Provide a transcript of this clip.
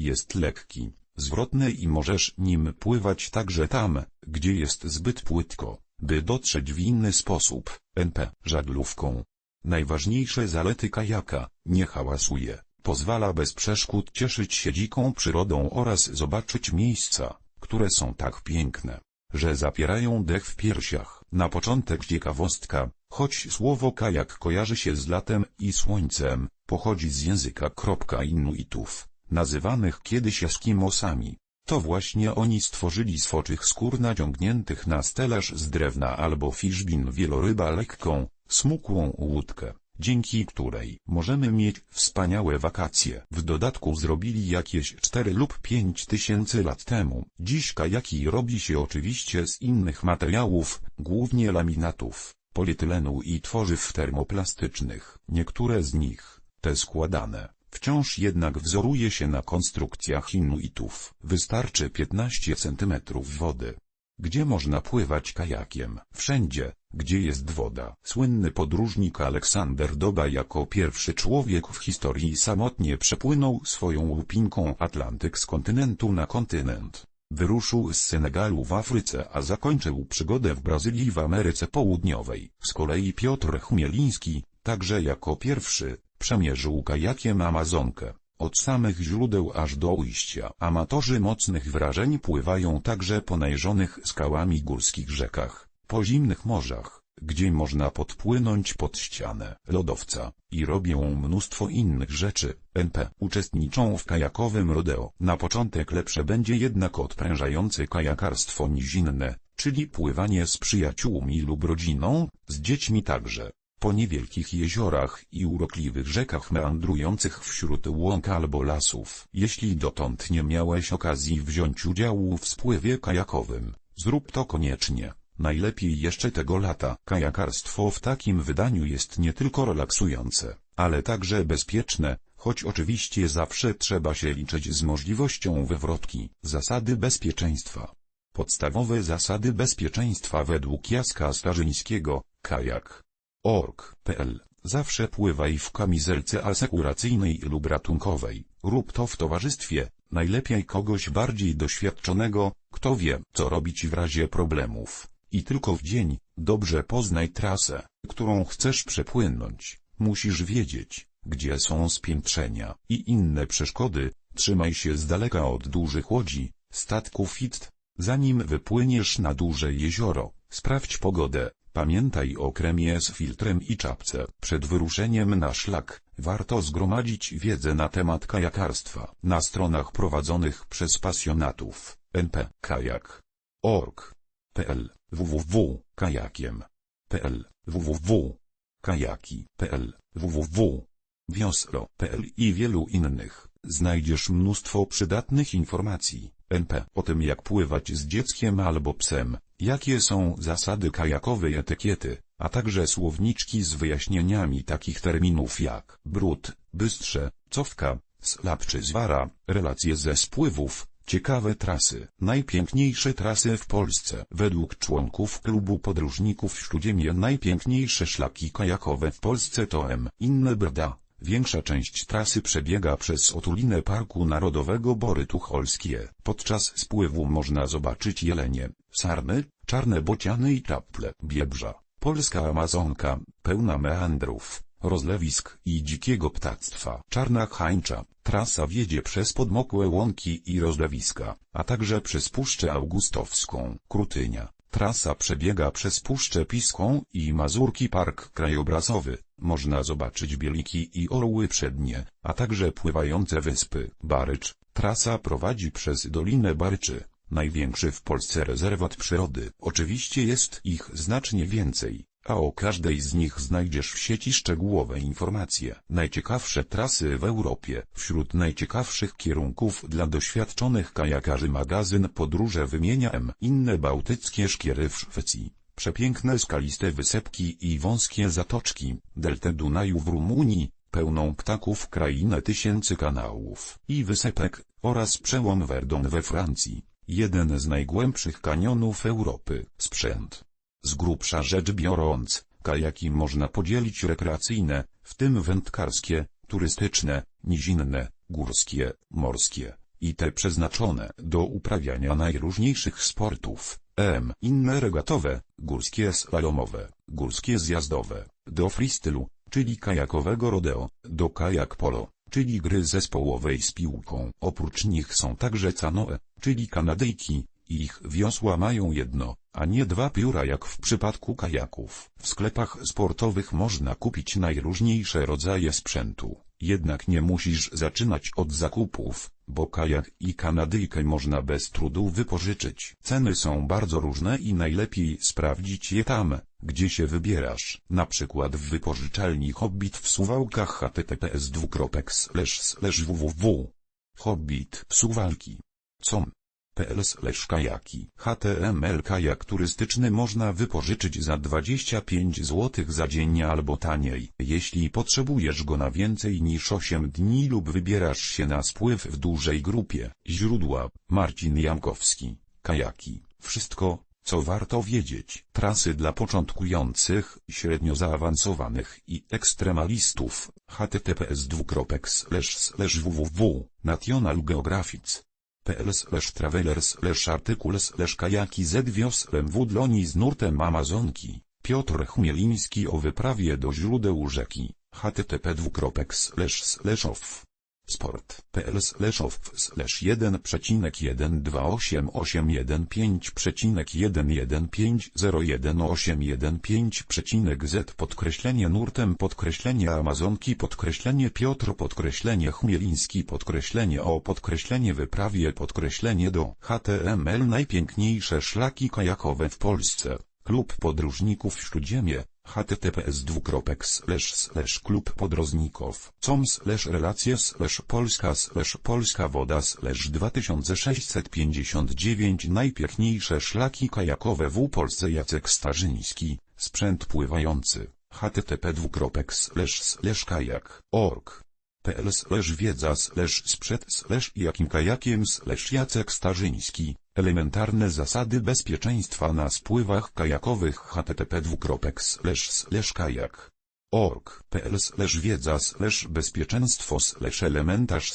jest lekki, zwrotny i możesz nim pływać także tam, gdzie jest zbyt płytko, by dotrzeć w inny sposób, NP, żaglówką. Najważniejsze zalety kajaka, nie hałasuje, pozwala bez przeszkód cieszyć się dziką przyrodą oraz zobaczyć miejsca, które są tak piękne, że zapierają dech w piersiach. Na początek ciekawostka, choć słowo kajak kojarzy się z latem i słońcem, pochodzi z języka kropka Inuitów, nazywanych kiedyś Eskimosami. To właśnie oni stworzyli z foczych skór naciągniętych na stelaż z drewna albo fiszbin wieloryba lekką, smukłą łódkę, dzięki której możemy mieć wspaniałe wakacje. W dodatku zrobili jakieś 4 lub 5 tysięcy lat temu. Dziś kajaki robi się oczywiście z innych materiałów, głównie laminatów, polietylenu i tworzyw termoplastycznych. Niektóre z nich, te składane, wciąż jednak wzoruje się na konstrukcjach Inuitów. Wystarczy 15 cm wody. Gdzie można pływać kajakiem? Wszędzie, gdzie jest woda. Słynny podróżnik Aleksander Doba jako pierwszy człowiek w historii samotnie przepłynął swoją łupinką Atlantyk z kontynentu na kontynent. Wyruszył z Senegalu w Afryce, a zakończył przygodę w Brazylii w Ameryce Południowej. Z kolei Piotr Chmieliński, także jako pierwszy, przemierzył kajakiem Amazonkę. Od samych źródeł aż do ujścia. Amatorzy mocnych wrażeń pływają także po najżonych skałami górskich rzekach, po zimnych morzach, gdzie można podpłynąć pod ścianę lodowca, i robią mnóstwo innych rzeczy. NP uczestniczą w kajakowym rodeo. Na początek lepsze będzie jednak odprężające kajakarstwo nizinne, czyli pływanie z przyjaciółmi lub rodziną, z dziećmi także po niewielkich jeziorach i urokliwych rzekach meandrujących wśród łąk albo lasów. Jeśli dotąd nie miałeś okazji wziąć udziału w spływie kajakowym, zrób to koniecznie. Najlepiej jeszcze tego lata. Kajakarstwo w takim wydaniu jest nie tylko relaksujące, ale także bezpieczne, choć oczywiście zawsze trzeba się liczyć z możliwością wywrotki. Zasady bezpieczeństwa Podstawowe zasady bezpieczeństwa według Jaska Starzyńskiego, kajak org.pl Zawsze pływaj w kamizelce asekuracyjnej lub ratunkowej. Rób to w towarzystwie, najlepiej kogoś bardziej doświadczonego, kto wie, co robić w razie problemów. I tylko w dzień, dobrze poznaj trasę, którą chcesz przepłynąć. Musisz wiedzieć, gdzie są spiętrzenia i inne przeszkody. Trzymaj się z daleka od dużych łodzi, statków IT. Zanim wypłyniesz na duże jezioro, sprawdź pogodę, Pamiętaj o kremie z filtrem i czapce. Przed wyruszeniem na szlak, warto zgromadzić wiedzę na temat kajakarstwa. Na stronach prowadzonych przez pasjonatów, np. kajak.org.pl, www.kajakiem.pl, www.kajaki.pl, www.wioslo.pl i wielu innych, znajdziesz mnóstwo przydatnych informacji. NP o tym jak pływać z dzieckiem albo psem, jakie są zasady kajakowej etykiety, a także słowniczki z wyjaśnieniami takich terminów jak brud, bystrze, cofka, slap czy zwara, relacje ze spływów, ciekawe trasy, najpiękniejsze trasy w Polsce. Według członków klubu podróżników w Śródziemie najpiękniejsze szlaki kajakowe w Polsce to M. Inne Brda, Większa część trasy przebiega przez otulinę Parku Narodowego Bory Tucholskie. Podczas spływu można zobaczyć jelenie, sarny, czarne bociany i czaple. Biebrza, polska Amazonka, pełna meandrów, rozlewisk i dzikiego ptactwa. Czarna hańcza, trasa wiedzie przez podmokłe łąki i rozlewiska, a także przez Puszczę Augustowską. Krutynia, Trasa przebiega przez Puszczę Piską i Mazurki Park Krajobrazowy. Można zobaczyć bieliki i orły przednie, a także pływające wyspy. Barycz. Trasa prowadzi przez Dolinę Baryczy, największy w Polsce rezerwat przyrody. Oczywiście jest ich znacznie więcej, a o każdej z nich znajdziesz w sieci szczegółowe informacje. Najciekawsze trasy w Europie. Wśród najciekawszych kierunków dla doświadczonych kajakarzy magazyn Podróże wymienia M. Inne bałtyckie szkiery w Szwecji. Przepiękne skaliste wysepki i wąskie zatoczki, deltę Dunaju w Rumunii, pełną ptaków krainę tysięcy kanałów i wysepek, oraz przełom Verdon we Francji, jeden z najgłębszych kanionów Europy. Sprzęt z grubsza rzecz biorąc, kajaki można podzielić rekreacyjne, w tym wędkarskie, turystyczne, nizinne, górskie, morskie, i te przeznaczone do uprawiania najróżniejszych sportów, m. inne regatowe, górskie slalomowe, górskie zjazdowe, do freestylu, czyli kajakowego rodeo, do kajak polo, czyli gry zespołowej z piłką. Oprócz nich są także canoe, czyli kanadyjki, ich wiosła mają jedno, a nie dwa pióra jak w przypadku kajaków. W sklepach sportowych można kupić najróżniejsze rodzaje sprzętu, jednak nie musisz zaczynać od zakupów, bo kajak i kanadyjkę można bez trudu wypożyczyć. Ceny są bardzo różne i najlepiej sprawdzić je tam, gdzie się wybierasz. Na przykład w wypożyczalni Hobbit w Suwałkach https www. Hobbit Suwałki. Com kajaki. HTML kajak turystyczny można wypożyczyć za 25 zł za dzień albo taniej. Jeśli potrzebujesz go na więcej niż 8 dni lub wybierasz się na spływ w dużej grupie. Źródła Marcin Jankowski. Kajaki. Wszystko, co warto wiedzieć. Trasy dla początkujących, średnio zaawansowanych i ekstremalistów. https www. Pl slash traveler slash artykuł slash kajaki z wioslem wódloni z nurtem Amazonki, Piotr Chmieliński o wyprawie do źródeł rzeki, http dwukropek slash off. Slash off slash 1,12815,115,01815z podkreślenie nurtem podkreślenie Amazonki podkreślenie Piotr podkreślenie Chmieliński podkreślenie o podkreślenie wyprawie podkreślenie do HTML najpiękniejsze szlaki kajakowe w Polsce. Klub Podróżników Śródziemie, https klub podróżników com slash relacje slash polska slash polska woda slash 2659 najpiękniejsze szlaki kajakowe w Polsce Jacek Starzyński, sprzęt pływający, http dwukropek slash slash kajak, org. Pl slash wiedza slash sprzed slash jakim kajakiem slash Jacek Starzyński, elementarne zasady bezpieczeństwa na spływach kajakowych http kajak org pl slash wiedza bezpieczeństwo elementarz